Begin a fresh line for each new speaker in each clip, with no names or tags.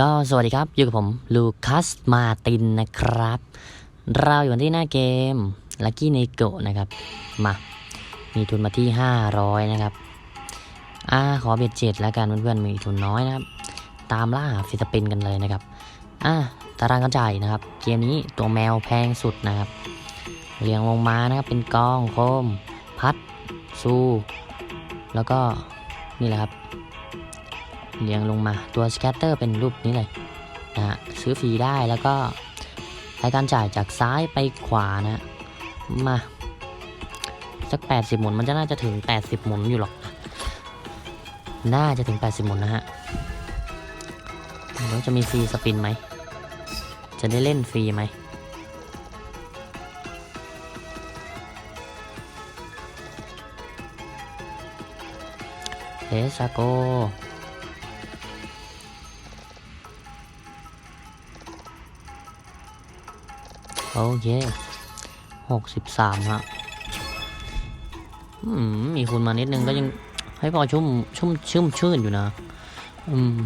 ก็สวัสดีครับ อยู่กับผมลูคัสมาตินนะครับ เราอยู่ที่หน้าเกม Lucky n e g o นะครับ มา มีทุนมาที่ 500 นะครับ อ่า ขอเบ็ดเจ็ดแล้วกันเพื่อนๆ มีทุนน้อยนะครับ ตามล่าฟิสปินกันเลยนะครับ อ่า ตารางการจ่ายนะครับ เกมนี้ตัวแมวแพงสุดนะครับ เรียงลงมานะครับ เป็นกองโคม พัดสู้แล้วก็นี่แหละครับ เรียงลงมาตัวสแกตเตอร์เป็นรูปนี้เลยนะฮะซื้อฟรีได้แล้วก็รายการจ่ายจากซ้ายไปขวานะมาสัก 80 หมุนมันจะน่าจะถึง 80 หมุนอยู่หรอกน่าจะถึง 80 หมุนนะฮะแล้วจะมีฟรีสปินไหม จะได้เล่นฟรีไหมเลสโก โอเคหกสิบสามฮะอืมมีคุณมานิดนึงก็ยังให้พอชุ่มชุ่มชุ่มชื่นอยู่นะ อืม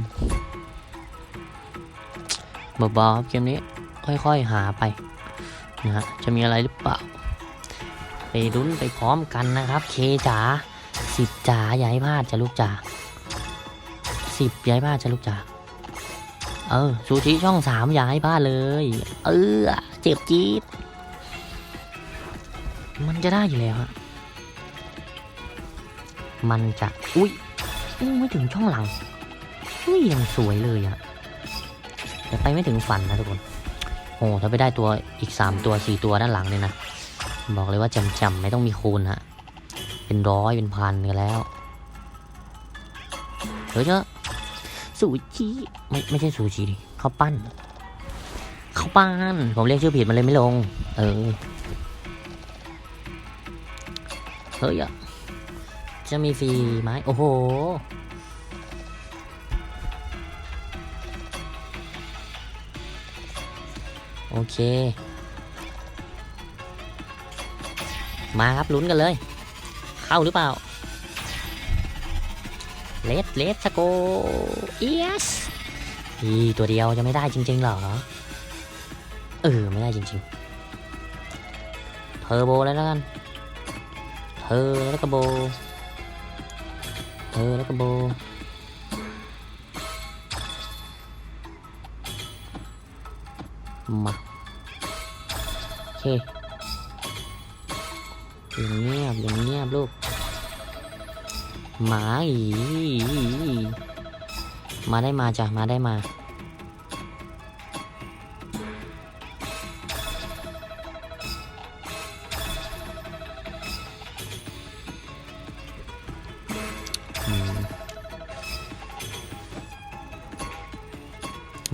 เบาๆครับเกมนี้ค่อยๆหาไปนะฮะจะมีอะไรหรือเปล่า ไปรุ้นไปพร้อมกันนะครับ เคจ๋าสิบจ๋าอย่าให้พลาดจะลูกจ๋าสิบอย่าให้พลาดจะลูกจ๋าเออซูชิช่องสามอย่าให้พลาดเลย เออ เจ็บจี๊ดมันจะได้อยู่แล้วฮะมันจะอุ้ยไม่ถึงช่องหลังเฮ้ยยังสวยเลยอะแต่ไปไม่ถึงฝันนะทุกคน โอ้ถ้าไปได้ตัวอีกสามตัวสี่ตัวด้านหลังเนี่ยนะ บอกเลยว่าจำจำๆไม่ต้องมีคูณฮะ เป็นร้อยเป็นพันกันแล้วเฮ้ยเจ้าซูชิไม่ไม่ใช่ซูชิดิเขาปั้นาวปั้นผมเรียกชื่อผิดมันเลยไม่ลง เออ เฮ้ยอะจะมีฟรีไหมโอ้โห โอเค มาครับลุ้นกันเลย เข้าหรือเปล่า เลสเลสสโกเอสอีตัวเดียวจะไม่ได้จริง ๆ เหรอ เออ ไม่ได้จริงๆ เทอร์โบแล้วแล้วกันเธอแล้วก็โบเธอแล้วก็โบ มา โอเคอย่างเงียบอย่างเงียบลูกหมาอีมาได้มาจ้ะ มาได้มา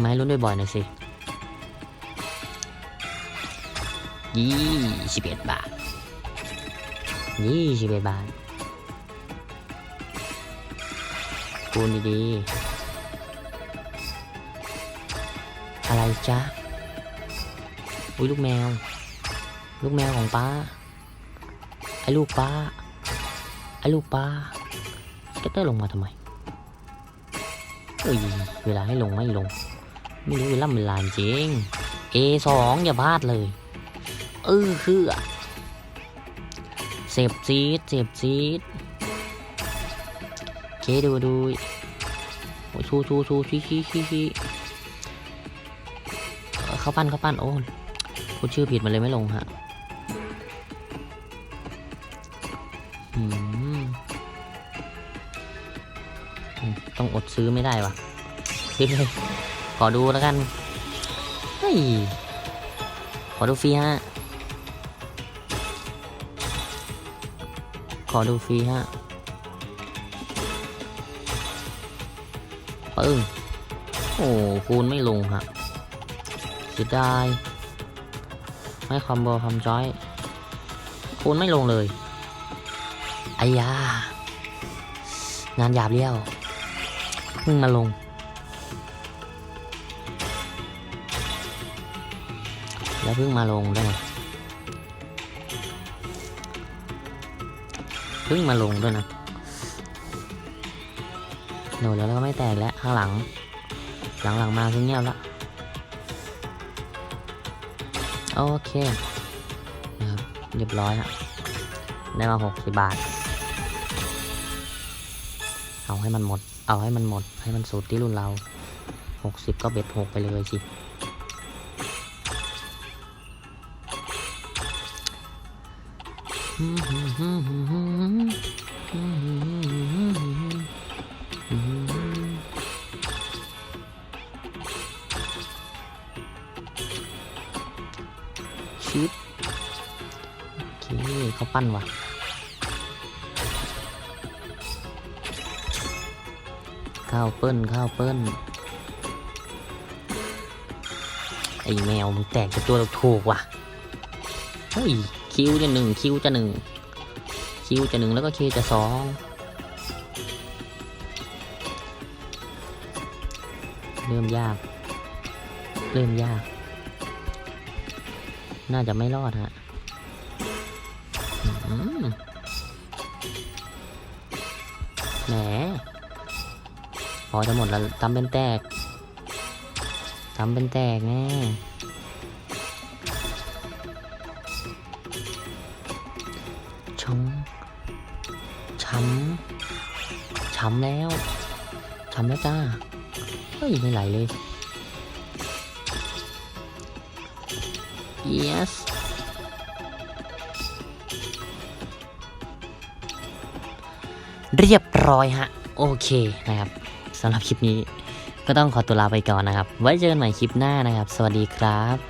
ไม้ลุ้นบ่อยๆหน่อยสิยี่สิบเอ็ดบาทยี่สิบเอ็ดบาทคูณดีๆ อะไรจ๊ะ อุ้ยลูกแมว ลูกแมวของป้า ไอ้ลูกป้า ไอ้ลูกป้าเก็ตเตอร์ลงมาทำไมเอ้ยเวลาให้ลงไม่ลง ไม่รู้เวลาเวลาจริง A สองอย่าพลาดเลย เออคืออะเสพซีดเสพซีดเคดูดูโอ้ชูชูชูชี้ชี้ชี้ชี้เข้าปั้นเข้าปั้นโอ้พูดชื่อผิดมันเลยไม่ลงฮะต้องอดซื้อไม่ได้วะซื้อเลย อดูแล้วกันเฮ้ยขอดูฟรีฮะขอดูฟรีฮะปึ้งโอ้คูณไม่ลงฮะเสียดายไม่คอมโบคอมจอยคูณไม่ลงเลยไอ้ยางานหยาบเลี้ยวเพิ่งมาลง แล้วเพิ่งมาลงด้วยไงเพิ่งมาลงด้วยนะโหนแล้วก็ไม่แตกแล้วข้างหลัง หลังๆมาคือเงียบละโอเคนะครับเรียบร้อยฮะได้มาหกสิบบาท เอาให้มันหมด เอาให้มันหมด ให้มันสุดที่รุ่นเราหกสิบก็เบ็ดหกไปเลยสิ ชิปโอเคเขาปั้นว่ะข้าวเปิ้ลข้าวเปิ้ลไอแมวมึงแตกจะตัวเราถูกว่ะเฮ้ย คิวจะหนึ่งคิวจะหนึ่งคิวจะหนึ่งแล้วก็เคจะสองเริ่มยาก เริ่มยาก น่าจะไม่รอดฮะแหมพอจะหมดแล้วทำเป็นแตกทำเป็นแตกแน่ ช้ำช้ำช้ำแล้วช้ำแล้วจ้าเฮ้ยไม่ไหลเลย yes เรียบร้อยฮะ โอเคนะครับสำหรับคลิปนี้ก็ต้องขอตัวลาไปก่อนนะครับ ไว้เจอกันใหม่คลิปหน้านะครับ สวัสดีครับ